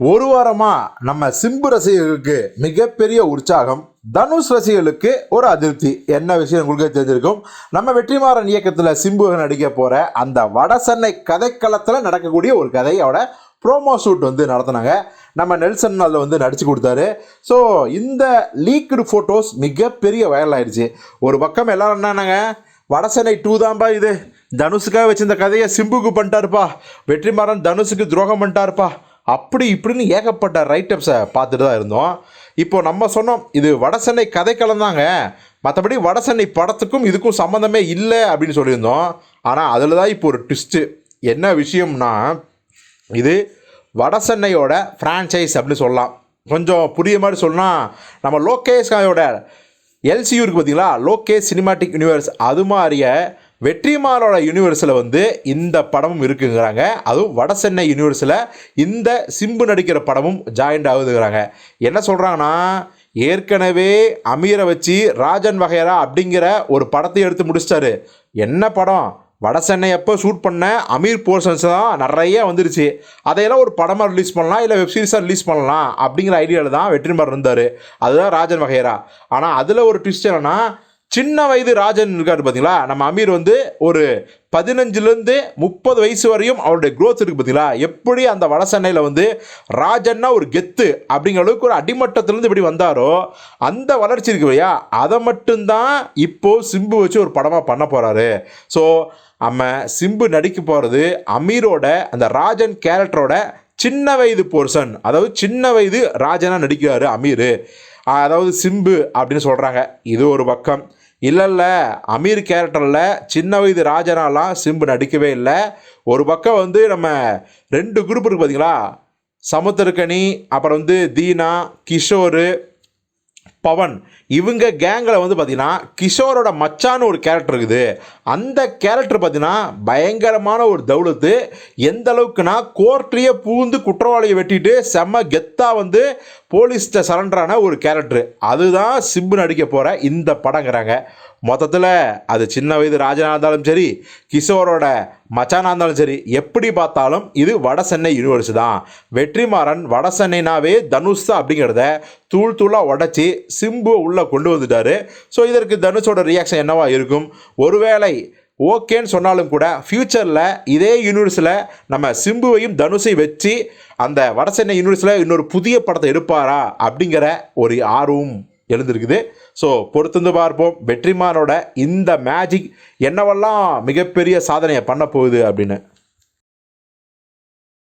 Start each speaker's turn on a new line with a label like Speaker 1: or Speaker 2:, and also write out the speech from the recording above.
Speaker 1: ஒரு வாரமாக நம்ம சிம்பு ரசிகர்களுக்கு மிகப்பெரிய உற்சாகம். தனுஷ் ரசிகர்களுக்கு ஒரு அதிருப்தி. என்ன விஷயம் உங்களுக்கு தெரிஞ்சிருக்கும்? நம்ம வெற்றிமாறன் இயக்கத்தில் சிம்புகன் நடிக்க போகிற அந்த வடசென்னை கதைக்களத்தில் நடக்கக்கூடிய ஒரு கதையோட ப்ரோமோ ஷூட் வந்து நடத்தினாங்க. நம்ம நெல்சன் அதில் வந்து நடித்து கொடுத்தாரு. ஸோ இந்த லீக்டு ஃபோட்டோஸ் மிகப்பெரிய வைரல் ஆயிடுச்சு. ஒரு பக்கம் எல்லாரும் என்னன்னாங்க? வடசென்னை டூ தான்பா இது. தனுஷுக்காக வச்சிருந்த கதையை சிம்புக்கு பண்ணிட்டாருப்பா. வெற்றிமாறன் தனுஷுக்கு துரோகம் பண்ணிட்டாருப்பா. அப்படி இப்படின்னு ஏகப்பட்ட ரைட்டப்ஸை பார்த்துட்டு தான் இருந்தோம். இப்போ நம்ம சொன்னோம் இது வடசென்னை கதைக்களம் தாங்க. மற்றபடி வடசென்னை படத்துக்கும் இதுக்கும் சம்மந்தமே இல்லை அப்படின்னு சொல்லியிருந்தோம். ஆனால் அதில் தான் இப்போ ஒரு ட்விஸ்ட்டு என்ன விஷயம்னா இது வடசென்னையோட ஃப்ரான்ச்சைஸ் அப்படின்னு சொல்லலாம். கொஞ்சம் புரிய மாதிரி சொன்னால் நம்ம லோகேஷ் காயோட எல்சியூ இருக்குது பார்த்தீங்களா லோகேஷ் சினிமாட்டிக் யூனிவர்ஸ் அது மாதிரியே வெற்றிமாறோட யூனிவர்ஸில் வந்து இந்த படமும் இருக்குங்கிறாங்க. அதுவும் வடசென்னை யூனிவர்ஸில் இந்த சிம்பு நடிக்கிற படமும் ஜாயிண்ட் ஆகுதுங்கிறாங்க. என்ன சொல்கிறாங்கன்னா ஏற்கனவே அமீரை வச்சு ராஜன் வகைரா அப்படிங்கிற ஒரு படத்தை எடுத்து முடிச்சிட்டாரு. என்ன படம்? வடசென்னை எப்போ ஷூட் பண்ண? அமீர் போர்ஷன்ஸ் தான் நிறைய வந்துருச்சு. அதையெல்லாம் ஒரு படமாக ரிலீஸ் பண்ணலாம் இல்லை வெப்சீரிஸாக ரிலீஸ் பண்ணலாம் அப்படிங்கிற ஐடியாவில் தான் வெற்றிமாறன் இருந்தார். அதுதான் ராஜன் வகைரா. ஆனால் அதில் ஒரு ட்விஸ்ட் என்னன்னா சின்ன வயது ராஜன் இருக்காரு பார்த்தீங்களா நம்ம அமீர் வந்து ஒரு பதினஞ்சுலேருந்து முப்பது வயசு வரையும் அவருடைய க்ரோத் இருக்குது பார்த்தீங்களா எப்படி அந்த வட சென்னையில் வந்து ராஜன்னா ஒரு கெத்து அப்படிங்கிற அளவுக்கு ஒரு அடிமட்டத்திலேருந்து இப்படி வந்தாரோ அந்த வளர்ச்சி இருக்கு இல்லையா? அதை மட்டும்தான் இப்போது சிம்பு வச்சு ஒரு படமாக பண்ண போகிறாரு ஸோ நம்ம சிம்பு நடிக்க போகிறது அமீரோட அந்த ராஜன் கேரக்டரோட சின்ன வயது போர்ஷன் அதாவது சின்ன வயது ராஜனாக நடிக்கிறாரு அமீர். அதாவது சிம்பு அப்படின்னு சொல்கிறாங்க இது ஒரு பக்கம். இல்லை இல்லை. அமீர் கேரக்டரில் சின்ன வயது ராஜனாலாம் சிம்பு நடிக்கவே இல்லை. ஒரு பக்கம் வந்து நம்ம ரெண்டு குரூப் இருக்குது பார்த்தீங்களா சமுத்திரக்கனி அப்புறம் வந்து தீனா கிஷோரு பவன். இவங்க கேங்கில் வந்து பார்த்திங்கன்னா கிஷோரோட மச்சான்னு ஒரு கேரக்டர் இருக்குது. அந்த கேரக்டர் பார்த்தீங்கன்னா பயங்கரமான ஒரு தௌலத்து. எந்த அளவுக்குனா கோர்ட்லேயே பூந்து குற்றவாளியை வெட்டிட்டு செம்ம கெத்தாக வந்து போலீஸ்கிட்ட சரண்டரான ஒரு கேரக்டர். அதுதான் சிம்பு நடிக்க போகிற இந்த படங்கிறாங்க. மொத்தத்தில் அது சின்ன வயது ராஜனா இருந்தாலும் சரி கிஷோரோட மச்சானாக இருந்தாலும் சரி எப்படி பார்த்தாலும் இது வட சென்னை யூனிவர்ஸ் தான். வெற்றிமாறன் வட சென்னைனாவே தனுஷ் தான் அப்படிங்கிறத தூள் தூளாக உடச்சி சிம்புவை உள்ளே கொண்டு வந்துட்டாரு. ஸோ இதற்கு தனுஷோட ரியாக்ஷன் என்னவா இருக்கும்? ஒருவேளை ஓகேன்னு சொன்னாலும் கூட ஃப்யூச்சரில் இதே யூனிவர்ஸில் நம்ம சிம்புவையும் தனுஷை வச்சு அந்த வடசென்னை யூனிவர்ஸில் இன்னொரு புதிய படத்தை எடுப்பாரா அப்படிங்கிற ஒரு ஆர்வம் எழுந்திருக்குது. ஸோ பொறுத்திருந்து பார்ப்போம். வெற்றிமானோட இந்த மேஜிக் என்னவெல்லாம் மிகப்பெரிய சாதனையை பண்ண போகுது அப்படின்னு.